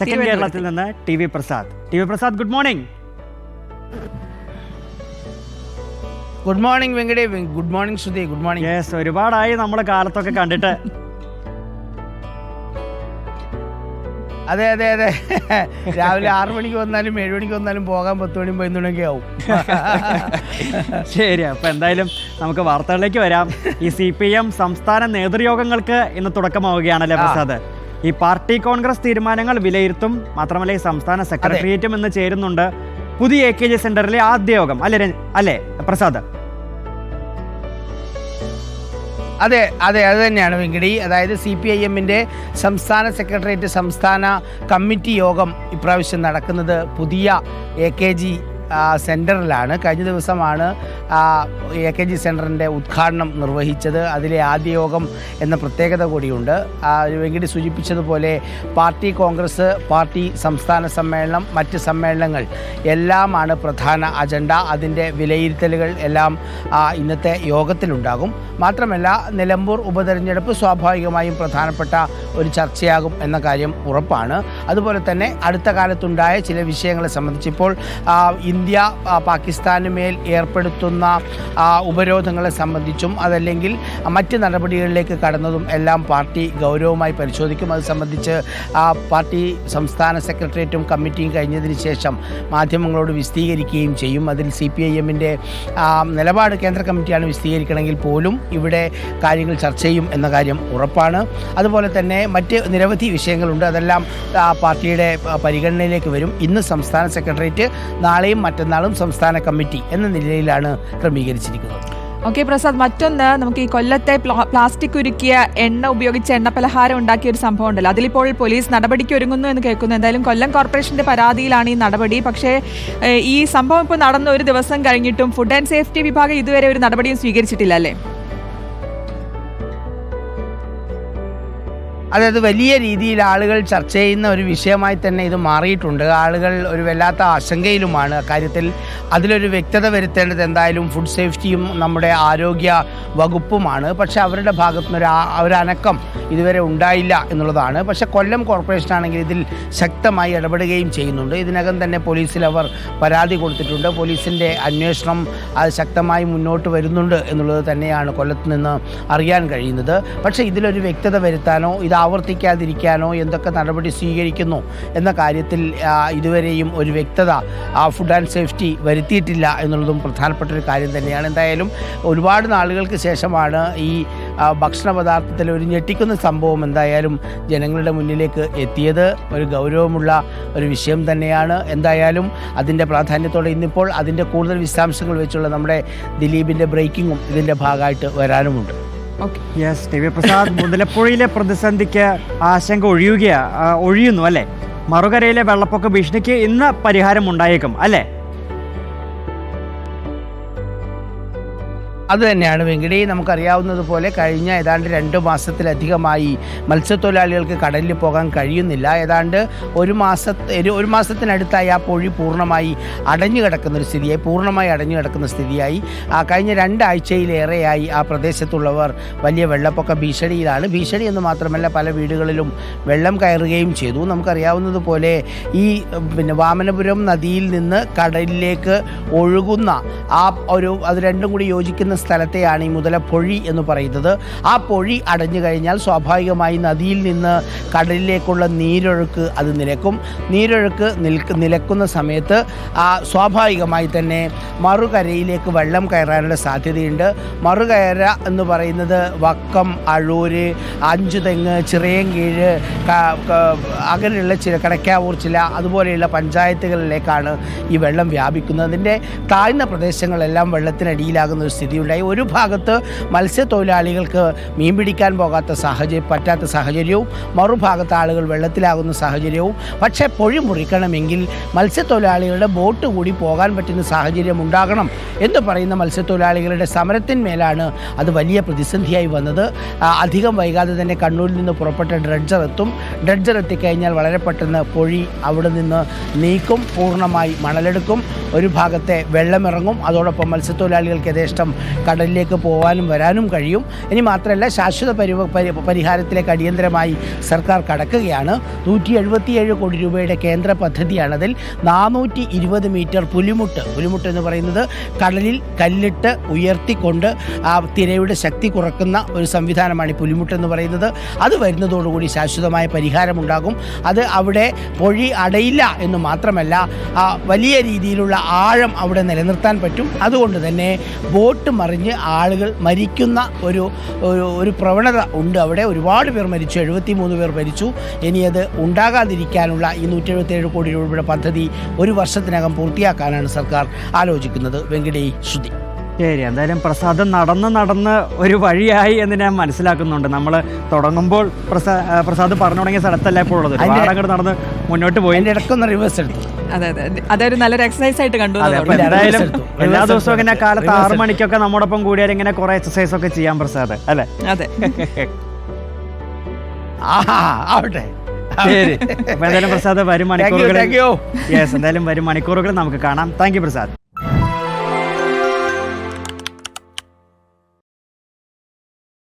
Second കേരളത്തിൽ നിന്ന് T V Prasad. T V Prasad good morning good morning വെങ്കടേ good morning Shruti good morning yes ഒരുപാടായി നമ്മുടെ കാലത്തൊക്കെ കണ്ടിട്ട്. അതെ അതെ അതെ. രാവിലെ ആറു മണിക്ക് വന്നാലും ഏഴു മണിക്ക് വന്നാലും പോകാൻ പത്ത് മണി പതിനൊന്ന് മണിയൊക്കെ ആവും. ശരി അപ്പൊ എന്തായാലും നമുക്ക് വാർത്തകളിലേക്ക് വരാം. ഈ സി പി എം സംസ്ഥാന നേതൃയോഗങ്ങൾക്ക് ഇന്ന് തുടക്കമാവുകയാണല്ലേ. പ്രസാദ്? ഈ പാർട്ടി കോൺഗ്രസ് തീരുമാനങ്ങൾ വിലയിരുത്തും. മാത്രമല്ല ഈ സംസ്ഥാന സെക്രട്ടേറിയറ്റും ഇന്ന് ചേരുന്നുണ്ട്. പുതിയ എ കെ ജി സെന്ററിലെ ആദ്യ യോഗം. അല്ലേ അല്ലേ പ്രസാദ്? അതെ അതെ അത് തന്നെയാണ് വെങ്കിടി. അതായത് സി പി ഐ എമ്മിന്റെ സംസ്ഥാന സെക്രട്ടേറിയറ്റ് സംസ്ഥാന കമ്മിറ്റി യോഗം ഇപ്രാവശ്യം നടക്കുന്നത് പുതിയ എ കെ ജി സെന്ററിലാണ് കഴിഞ്ഞ ദിവസമാണ് എ കെ ജി സെന്ററിന്റെ ഉദ്ഘാടനം നിർവഹിച്ചത്. അതിലെ ആദ്യ യോഗം എന്ന പ്രത്യേകത കൂടിയുണ്ട്. വെങ്കിടി സൂചിപ്പിച്ചതുപോലെ പാർട്ടി കോൺഗ്രസ് പാർട്ടി സംസ്ഥാന സമ്മേളനം മറ്റ് സമ്മേളനങ്ങൾ എല്ലാമാണ് പ്രധാന അജണ്ട. അതിന്റെ വിലയിരുത്തലുകൾ എല്ലാം ഇന്നത്തെ യോഗത്തിലുണ്ടാകും. മാത്രമല്ല നിലമ്പൂർ ഉപതെരഞ്ഞെടുപ്പ് സ്വാഭാവികമായും പ്രധാനപ്പെട്ട ഒരു ചർച്ചയാകും എന്ന കാര്യം ഉറപ്പാണ്. അതുപോലെ തന്നെ അടുത്ത കാലത്തുണ്ടായ ചില വിഷയങ്ങളെ സംബന്ധിച്ച് ഇപ്പോൾ ഇന്ത്യ പാകിസ്ഥാന് മേൽ ഏർപ്പെടുത്തുന്ന ഉപരോധങ്ങളെ സംബന്ധിച്ചും അതല്ലെങ്കിൽ മറ്റ് നടപടികളിലേക്ക് കടന്നതും എല്ലാം പാർട്ടി ഗൗരവമായി പരിശോധിക്കും. അത് സംബന്ധിച്ച് പാർട്ടി സംസ്ഥാന സെക്രട്ടേറിയറ്റും കമ്മിറ്റിയും കഴിഞ്ഞതിന് ശേഷം മാധ്യമങ്ങളോട് വിശദീകരിക്കുകയും ചെയ്യും. അതിൽ സി പി ഐ എമ്മിന്റെ നിലപാട് കേന്ദ്ര കമ്മിറ്റിയാണ് വിശദീകരിക്കണമെങ്കിൽ പോലും ഇവിടെ കാര്യങ്ങൾ ചർച്ച ചെയ്യും എന്ന കാര്യം ഉറപ്പാണ്. അതുപോലെ തന്നെ മറ്റ് നിരവധി വിഷയങ്ങളുണ്ട്. അതെല്ലാം ആ, പാർട്ടിയുടെ പരിഗണനയിലേക്ക് വരും. ഇന്ന് സംസ്ഥാന സെക്രട്ടേറിയറ്റ് നാളെയും മറ്റന്നാളും സംസ്ഥാന കമ്മിറ്റി എന്ന നിലയിലാണ് ക്രമീകരിച്ചിരിക്കുന്നത്. ഓക്കെ പ്രസാദ് മറ്റൊന്ന് നമുക്ക് ഈ കൊല്ലത്തെ പ്ലാ- പ്ലാസ്റ്റിക് ഉരുക്കിയ എണ്ണ ഉപയോഗിച്ച് എണ്ണ പലഹാരം ഉണ്ടാക്കിയ ഒരു സംഭവം ഉണ്ടല്ലോ. അതിലിപ്പോൾ പോലീസ് നടപടിക്ക് ഒരുങ്ങുന്നു എന്ന് കേൾക്കുന്നു. എന്തായാലും കൊല്ലം കോർപ്പറേഷന്റെ പരാതിയിലാണ് ഈ നടപടി. പക്ഷേ ഈ സംഭവം ഇപ്പോൾ നടന്ന ഒരു ദിവസം കഴിഞ്ഞിട്ടും ഫുഡ് ആൻഡ് സേഫ്റ്റി വിഭാഗം ഇതുവരെ ഒരു നടപടിയും സ്വീകരിച്ചിട്ടില്ല അല്ലേ? അതായത് വലിയ രീതിയിൽ ആളുകൾ ചർച്ച ചെയ്യുന്ന ഒരു വിഷയമായി തന്നെ ഇത് മാറിയിട്ടുണ്ട്. ആളുകൾ ഒരു വല്ലാത്ത ആശങ്കയിലുമാണ്. അക്കാര്യത്തിൽ അതിലൊരു വ്യക്തത വരുത്തേണ്ടത് എന്തായാലും ഫുഡ് സേഫ്റ്റിയും നമ്മുടെ ആരോഗ്യ വകുപ്പുമാണ്. പക്ഷേ അവരുടെ ഭാഗത്തുനിന്ന് ഒരു ഒരനക്കം ഇതുവരെ ഉണ്ടായില്ല എന്നുള്ളതാണ്. പക്ഷേ കൊല്ലം കോർപ്പറേഷൻ ആണെങ്കിൽ ഇതിൽ ശക്തമായി ഇടപെടുകയും ചെയ്യുന്നുണ്ട്. ഇതിനകം തന്നെ പോലീസിൽ അവർ പരാതി കൊടുത്തിട്ടുണ്ട്. പോലീസിന്റെ അന്വേഷണം അത് ശക്തമായി മുന്നോട്ട് വരുന്നുണ്ട് എന്നുള്ളത് തന്നെയാണ് കൊല്ലത്ത് നിന്ന് അറിയാൻ കഴിയുന്നത്. പക്ഷേ ഇതിലൊരു വ്യക്തത വരുത്താനോ ഇത് ആവർത്തിക്കാതിരിക്കാനോ എന്തൊക്കെ നടപടി സ്വീകരിക്കുന്നു എന്ന കാര്യത്തിൽ ഇതുവരെയും ഒരു വ്യക്തത ആ ഫുഡ് ആൻഡ് സേഫ്റ്റി വരുത്തിയിട്ടില്ല എന്നുള്ളതും പ്രധാനപ്പെട്ട ഒരു കാര്യം തന്നെയാണ്. എന്തായാലും ഒരുപാട് നാളുകൾക്ക് ശേഷമാണ് ഈ ഭക്ഷണ പദാർത്ഥത്തിൽ ഒരു ഞെട്ടിക്കുന്ന സംഭവം എന്തായാലും ജനങ്ങളുടെ മുന്നിലേക്ക് എത്തിയത്. ഒരു ഗൗരവമുള്ള ഒരു വിഷയം തന്നെയാണ്. എന്തായാലും അതിന്റെ പ്രാധാന്യത്തോടെ ഇന്നിപ്പോൾ അതിന്റെ കൂടുതൽ വിശദാംശങ്ങൾ വെച്ചുള്ള നമ്മുടെ ദിലീപിന്റെ ബ്രേക്കിങ്ങും ഇതിന്റെ ഭാഗമായിട്ട് വരാനുമുണ്ട്. യെസ് ടി വി പ്രസാദ് മുതലപ്പുഴയിലെ പ്രതിസന്ധിക്ക് ആശങ്ക ഒഴിയുകയാ ഒഴിയുന്നു അല്ലേ? മറുകരയിലെ വെള്ളപ്പൊക്ക ഭീഷണിക്ക് ഇന്ന് പരിഹാരം ഉണ്ടായേക്കും അല്ലേ? അത് തന്നെയാണ്. വെങ്കടി നമുക്കറിയാവുന്നതുപോലെ കഴിഞ്ഞ ഏതാണ്ട് രണ്ട് മാസത്തിലധികമായി മത്സ്യത്തൊഴിലാളികൾക്ക് കടലിൽ പോകാൻ കഴിയുന്നില്ല. ഏതാണ്ട് ഒരു മാസ ഒരു മാസത്തിനടുത്തായി ആ പൊഴി പൂർണമായി അടഞ്ഞു കിടക്കുന്ന ഒരു സ്ഥിതിയായി പൂർണമായി അടഞ്ഞു കിടക്കുന്ന സ്ഥിതിയായി. ആ കഴിഞ്ഞ രണ്ടാഴ്ചയിലേറെയായി ആ പ്രദേശത്തുള്ളവർ വലിയ വെള്ളപ്പൊക്ക ഭീഷണിയിലാണ്. ഭീഷണി എന്ന് മാത്രമല്ല പല വീടുകളിലും വെള്ളം കയറുകയും ചെയ്തു. നമുക്കറിയാവുന്നതുപോലെ ഈ പിന്നെ വാമനപുരം നദിയിൽ നിന്ന് കടലിലേക്ക് ഒഴുകുന്ന ആ ഒരു അത് രണ്ടും കൂടി യോജിക്കുന്ന സ്ഥലത്തെയാണ് ഈ മുതല മുതലപ്പൊഴി എന്ന് പറയുന്നത്. ആ പൊഴി അടഞ്ഞു കഴിഞ്ഞാൽ സ്വാഭാവികമായി നദിയിൽ നിന്ന് കടലിലേക്കുള്ള നീരൊഴുക്ക് അത് നിലക്കും. നീരൊഴുക്ക് നിൽക്ക് നിലക്കുന്ന സമയത്ത് ആ സ്വാഭാവികമായി തന്നെ മറുകരയിലേക്ക് വെള്ളം കയറാനുള്ള സാധ്യതയുണ്ട്. മറുകര എന്ന് പറയുന്നത് വക്കം അഴൂര് അഞ്ചുതെങ്ങ് ചിറയങ്കീഴ് അങ്ങനെയുള്ള ചില കടക്കാവൂർ ചില അതുപോലെയുള്ള പഞ്ചായത്തുകളിലേക്കാണ് ഈ വെള്ളം വ്യാപിക്കുന്നത്. അതിന്റെ താഴ്ന്ന പ്രദേശങ്ങളെല്ലാം വെള്ളത്തിനടിയിലാകുന്ന ഒരു സ്ഥിതിയുണ്ടായി ഒരു ഭാഗത്ത് മത്സ്യത്തൊഴിലാളികൾക്ക് മീൻ പിടിക്കാൻ പോകാത്ത സാഹചര്യം പറ്റാത്ത സാഹചര്യവും മറുഭാഗത്ത് ആളുകൾ വെള്ളത്തിലാകുന്ന സാഹചര്യവും. പക്ഷേ പൊഴി മുറിക്കണമെങ്കിൽ മത്സ്യത്തൊഴിലാളികളുടെ ബോട്ട് കൂടി പോകാൻ പറ്റുന്ന സാഹചര്യം ഉണ്ടാകണം എന്ന് പറയുന്ന മത്സ്യത്തൊഴിലാളികളുടെ സമരത്തിന്മേലാണ് അത് വലിയ പ്രതിസന്ധിയായി വന്നത്. അധികം വൈകാതെ തന്നെ കണ്ണൂരിൽ നിന്ന് പുറപ്പെട്ട ഡ്രഡ്ജർ എത്തും. ഡ്രഡ്ജർ എത്തിക്കഴിഞ്ഞാൽ വളരെ പെട്ടെന്ന് പൊഴി അവിടെ നിന്ന് നീക്കും പൂർണമായി മണലെടുക്കും. ഒരു ഭാഗത്തെ വെള്ളമിറങ്ങും. അതോടൊപ്പം മത്സ്യത്തൊഴിലാളികൾക്ക് യഥേഷ്ടം കടലിലേക്ക് പോകാനും വരാനും കഴിയും. ഇനി മാത്രമല്ല ശാശ്വത പരി പരിഹാരത്തിലേക്ക് അടിയന്തരമായി സർക്കാർ കടക്കുകയാണ്. നൂറ്റി എഴുപത്തിയേഴ് കോടി രൂപയുടെ കേന്ദ്ര പദ്ധതിയാണതിൽ നാനൂറ്റി ഇരുപത് മീറ്റർ പുലിമുട്ട്. പുലിമുട്ട് എന്ന് പറയുന്നത് കടലിൽ കല്ലിട്ട് ഉയർത്തിക്കൊണ്ട് ആ തിരയുടെ ശക്തി കുറക്കുന്ന ഒരു സംവിധാനമാണ് ഈ പുലിമുട്ട് എന്ന് പറയുന്നത്. അത് വരുന്നതോടുകൂടി ശാശ്വതമായ പരിഹാരമുണ്ടാകും. അത് അവിടെ പൊഴി അടയില്ല എന്ന് മാത്രമല്ല വലിയ രീതിയിലുള്ള ആഴം അവിടെ നിലനിർത്താൻ പറ്റും. അതുകൊണ്ട് തന്നെ ബോട്ട് മറിഞ്ഞ് ആളുകൾ മരിക്കുന്ന ഒരു ഒരു പ്രവണത ഉണ്ട്. അവിടെ ഒരുപാട് പേർ മരിച്ചു. എഴുപത്തി മൂന്ന് പേർ മരിച്ചു. ഇനി അത് ഉണ്ടാകാതിരിക്കാനുള്ള ഈ നൂറ്റി എഴുപത്തിയേഴ് കോടി രൂപയുടെ പദ്ധതി ഒരു വർഷത്തിനകം പൂർത്തിയാക്കാനാണ് സർക്കാർ ആലോചിക്കുന്നത്. വെങ്കടേ ശ്രുതി ശരി എന്തായാലും പ്രസാദം നടന്ന് നടന്ന് ഒരു വഴിയായി എന്ന് ഞാൻ മനസ്സിലാക്കുന്നുണ്ട്. നമ്മൾ തുടങ്ങുമ്പോൾ പ്രസാ പ്രസാദ് പറഞ്ഞു തുടങ്ങിയ സ്ഥലത്തല്ല ഇപ്പോൾ ഉള്ളത്? അങ്ങോട്ട് നടന്ന് മുന്നോട്ട് പോയി. അതിന്റെ ഇടയ്ക്കൊന്ന് റിവേഴ്സ് എടുത്തു അതെ അതെ അതെ. അതൊരു നല്ലൊരു എക്സസൈസ് ആയിട്ട് കണ്ടു എന്തായാലും എല്ലാ ദിവസവും ഇങ്ങനെ. കാലത്ത് ആറ്. മണിക്കൊക്കെ നമ്മോടൊപ്പം കൂടിയാൽ ഇങ്ങനെ കുറെ എക്സസൈസ് ഒക്കെ ചെയ്യാൻ പ്രസാദ് അല്ലെ? അതെ. ആഹാ ആവട്ടെ. ശരി. എന്തായാലും പ്രസാദ് വരും മണിക്കൂറുകൾ യെസ് എന്തായാലും വരും മണിക്കൂറുകൾ നമുക്ക് കാണാം. Thank you Prasad.